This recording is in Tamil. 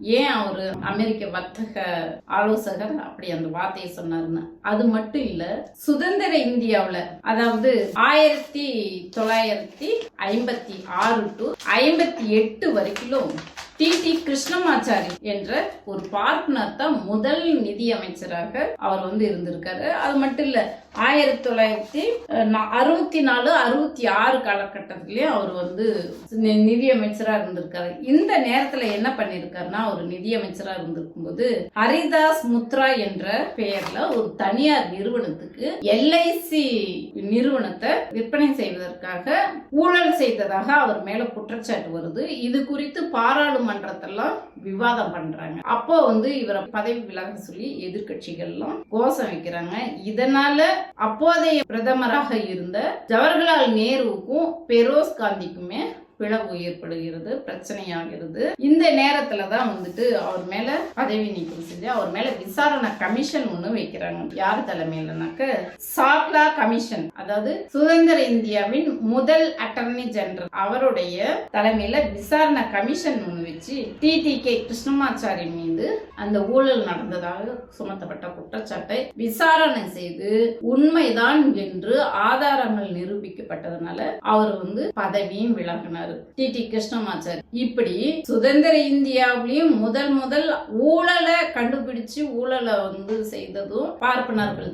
ஏன் அவர் அமெரிக்க வர்த்தக ஆலோசகர்? அப்படி அந்த வார்த்தையை சொன்னாருன்னு. அது மட்டும் இல்ல சுதந்திர இந்தியாவுல அதாவது ஆயிரத்தி தொள்ளாயிரத்தி ஐம்பத்தி ஆறு டு ஐம்பத்தி எட்டு வரைக்கும் டி. டி. கிருஷ்ணமாச்சாரி என்ற ஒரு பார்ட்னர் தான் முதல் நிதி அமைச்சராக அவர் வந்து இருந்திருக்காரு. அது மட்டும் இல்ல ஆயிரத்தி தொள்ளாயிரத்தி அறுபத்தி நாலு அறுபத்தி ஆறு காலகட்டத்திலயும் அவர் வந்து நிதி அமைச்சரா இருந்திருக்காரு. இந்த நேரத்துல என்ன பண்ணிருக்காருன்னா ஒரு நிதி அமைச்சரா இருந்திருக்கும் போது ஹரிதாஸ் முத்ரா என்ற பெயர்ல ஒரு தனியார் நிறுவனத்துக்கு எல்ஐசி நிறுவனத்தை விற்பனை செய்வதற்காக ஊழல் செய்ததாக அவர் மேல குற்றச்சாட்டு வருது. இது குறித்து பாராளுமன்றத்தெல்லாம் விவாதம் பண்றாங்க. அப்போ வந்து இவரை பதவி விலக சொல்லி எதிர்கட்சிகள்லாம் கோஷம் வைக்கிறாங்க. இதனால அப்போதைய பிரதமராக இருந்த ஜவஹர்லால் நேருவுக்கும் பெரோஸ் காந்திக்குமே பிளவு ஏற்படுகிறது பிரச்சனையாகிறது. இந்த நேரத்துல தான் வந்துட்டு அவர் மேல பதவி நீக்கம் செஞ்சு அவர் மேல விசாரணை கமிஷன் ஒண்ணு வைக்கிறாங்க. யார் தலைமையிலனாக்க? சாப்லா கமிஷன். அதாவது சுதந்திர இந்தியாவின் முதல் அட்டர்னி ஜெனரல். அவருடைய தலைமையில விசாரணை கமிஷன் ஒண்ணு வச்சு டிடிகே கிருஷ்ணமாச்சாரி மீது அந்த ஊழல் நடந்ததாக சுமத்தப்பட்ட குற்றச்சாட்டை விசாரணை செய்து உண்மைதான் என்று ஆதாரங்கள் கேள்விப்பட்டதுனால அவர் வந்து பதவியும் விளங்கினார் டி. டி. கிருஷ்ணமாச்சாரி. இப்படி சுதந்திர இந்தியாவிலையும் முதல் முதல் ஊழலை கண்டுபிடிச்சு ஊழலை வந்து செய்ததும் பார்ப்பனர்கள்.